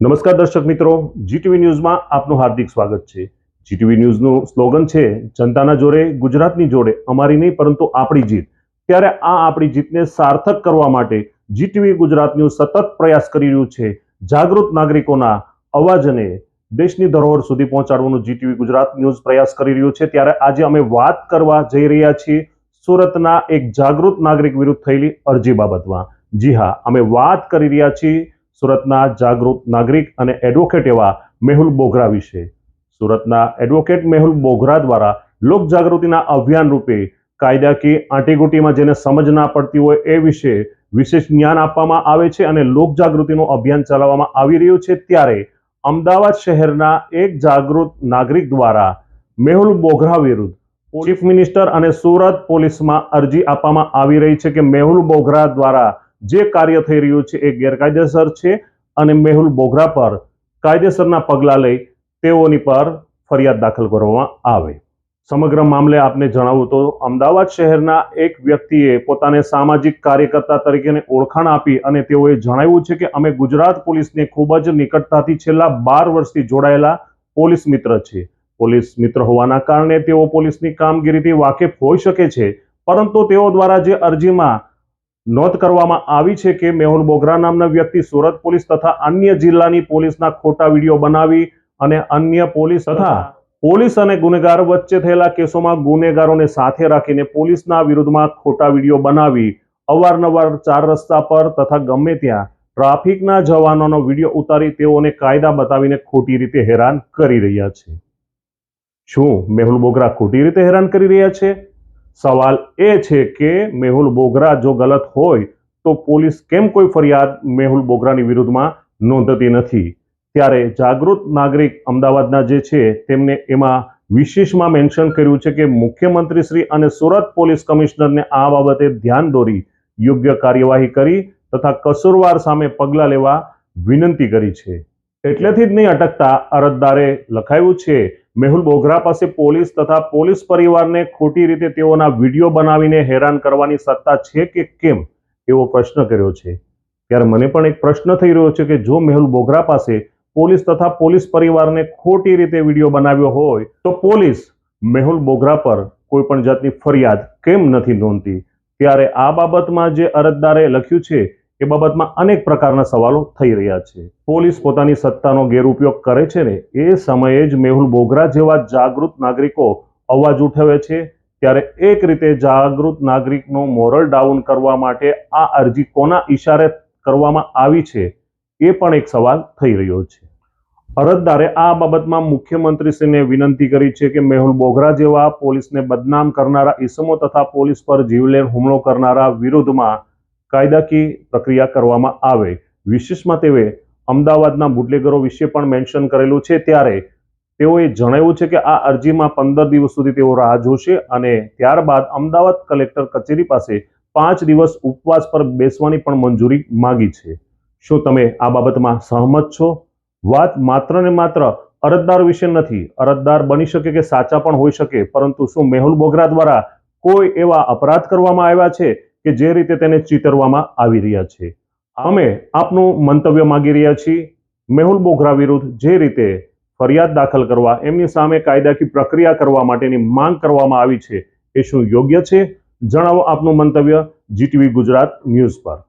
નમસ્કાર દર્શક મિત્રો જીટીવી ન્યૂઝમાં આપનું હાર્દિક સ્વાગત છે. જીટીવી ન્યૂઝનું સ્લોગન છે, જનતાના જોડે, ગુજરાતની જોડે, અમારી નહીં પરંતુ આપણી જીત. ત્યારે આ આપણી જીતને સાર્થક કરવા માટે જીટીવી ગુજરાત ન્યૂઝ સતત પ્રયાસ કરી રહ્યું છે. જાગૃત નાગરિકોના અવાજને દેશની ધરોહર સુધી પહોંચાડવાનું જીટીવી ગુજરાત ન્યૂઝ પ્રયાસ કરી રહ્યું છે. ત્યારે આજે અમે વાત કરવા જઈ રહ્યા છીએ સુરતના એક જાગૃત નાગરિક વિરુદ્ધ થયેલી અરજી બાબતમાં. જી હા, અમે વાત કરી રહ્યા છીએ સુરતના જાગૃત નાગરિક અને એડવોકેટ એવા મેહુલ બોઘરા વિશે. સુરતના એડવોકેટ મેહુલ બોઘરા દ્વારા લોક જાગૃતિના અભિયાન રૂપે કાયદાકીય આંટીઘૂંટીમાં જેને સમજ ના પડતી હોય એ વિશે વિશેષ જ્ઞાન આપવામાં આવે છે અને લોક જાગૃતિનું અભિયાન ચલાવવામાં આવી રહ્યું છે ત્યારે અમદાવાદ શહેરના એક જાગૃત નાગરિક દ્વારા મેહુલ બોઘરા વિરુદ્ધ ચીફ મિનિસ્ટર અને સુરત પોલીસમાં અરજી આપવામાં આવી રહી છે કે મેહુલ બોઘરા દ્વારા જે કાર્ય થઈ રહ્યું છે એ ગેરકાયદેસર છે અને મેહુલ બોગરા પર કાયદેસરના પગલાં લઈ તેઓની પર ફરિયાદ દાખલ કરવામાં આવે. સમગ્ર મામલે આપને જણાવું તો અમદાવાદ શહેરના એક વ્યક્તિએ પોતાને સામાજિક કાર્યકર્તા તરીકેની ઓળખાણ આપી અને તેઓએ જણાવ્યું છે કે અમે ગુજરાત પોલીસને ખૂબ જ નિકટતાથી છેલ્લા બાર વર્ષથી જોડાયેલા પોલીસ મિત્ર છે પોલીસ મિત્ર હોવાના કારણે તેઓ પોલીસની કામગીરીથી વાકેફ હોઈ શકે છે, પરંતુ તેઓ દ્વારા જે અરજીમાં નોંધ કરવામાં આવી છે કે મેહુલ બોગરા નામના વ્યક્તિ સુરત પોલીસ તથા અન્ય જિલ્લાની પોલીસના ખોટા વીડિયો બનાવી અને અન્ય પોલીસ તથા પોલીસ અને ગુનેગાર વચ્ચે થયેલા કેસોમાં ગુનેગારોને સાથે રાખીને પોલીસના વિરુદ્ધમાં ખોટા વીડિયો બનાવી, અવારનવાર ચાર રસ્તા પર તથા ગમે ત્યાં ટ્રાફિકના જવાનોનો વીડિયો ઉતારી તેઓને કાયદા બતાવીને ખોટી રીતે હેરાન કરી રહ્યા છે. શું મેહુલ બોગરા ખોટી રીતે હેરાન કરી રહ્યા છે? સવાલ એ છે કે મેહુલ બોગરા જો ગલત હોય, તો પોલીસ કેમ કોઈ ફરિયાદ મેહુલ બોગરાની વિરુદ્ધમાં નોંધતી નથી? ત્યારે જાગૃત નાગરિક અમદાવાદના જે છે, તેમને એમાં વિશેષમાં મેન્શન કર્યું છે કે મુખ્યમંત્રી શ્રી અને સુરત પોલીસ કમિશનરને આ બાબતે ધ્યાન દોરી, યોગ્ય કાર્યવાહી કરી તથા કસૂરવાર સામે પગલાં લેવા વિનંતી કરી છે. એટલેથી જ નહીં અટકતા અરજદારે લખાયું છે મેહુલ બોઘરા પાસે પોલીસ તથા પોલીસ પરિવારને ખોટી રીતે તેઓના વીડિયો બનાવીને હેરાન કરવાની સત્તા છે કે કેમ? એવો પ્રશ્ન કર્યો છે. ત્યારે મને પણ એક પ્રશ્ન થઈ રહ્યો છે કે જો મેહુલ બોઘરા પાસે પોલીસ તથા પોલીસ પરિવારને ખોટી રીતે વીડિયો બનાવ્યો હોય, તો પોલીસ મેહુલ બોઘરા પર કોઈ પણ જાતની ફરિયાદ કેમ નથી નોંધતી? ત્યારે આ બાબતમાં જે અરજદારે લખ્યું છે એ બાબતમાં અનેક પ્રકારના સવાલો થઈ રહ્યા છે. પોલીસ પોતાની સત્તાનો ગેરઉપયોગ કરે છે ને એ સમયે જ મેહુલ બોગરા જેવા જાગૃત નાગરિકો અવાજ ઉઠાવે છે. ત્યારે એક રીતે જાગૃત નાગરિકનો મોરલ ડાઉન કરવા માટે આ અરજી કોના ઈશારે કરવામાં આવી છે એ પણ એક સવાલ થઈ રહ્યો છે. અરજદારે આ બાબતમાં મુખ્યમંત્રીશ્રીને વિનંતી કરી છે કે મેહુલ બોગરા જેવા પોલીસને બદનામ કરનારા ઈસમો તથા પોલીસ પર જીવલેણ હુમલો કરનારા વિરુદ્ધમાં કાયદાકીય પ્રક્રિયા કરવામાં આવે. વિશેષમાં તેઓએ અમદાવાદના બુટલેગરો વિશે પણ મેન્શન કરેલું છે. ત્યારે તેઓએ જણાવ્યું છે કે આ અરજીમાં પંદર દિવસ સુધી તેઓ રાહ જોશે અને ત્યારબાદ અમદાવાદ કલેક્ટર કચેરી પાસે પાંચ દિવસ ઉપવાસ પર બેસવાની પણ મંજૂરી માંગી છે. શું તમે આ બાબતમાં સહમત છો? વાત માત્ર ને માત્ર અરજદાર વિશે નથી. અરજદાર બની શકે કે સાચા પણ હોઈ શકે, પરંતુ શું મેહુલ બોગરા દ્વારા કોઈ એવા અપરાધ કરવામાં આવ્યા છે? કે જે રીતે તેને ચીતરવામાં આવી રહ્યા છે. અમે આપનું મંતવ્ય માંગી રહ્યા છીએ. મેહુલ બોઘરા વિરુદ્ધ જે રીતે ફરિયાદ દાખલ કરવા, એમની સામે કાયદાકીય પ્રક્રિયા કરવા માટેની માંગ કરવામાં આવી છે, એ શું યોગ્ય છે? જણાવો આપનું મંતવ્ય. જીટીવી ગુજરાત ન્યૂઝ પર.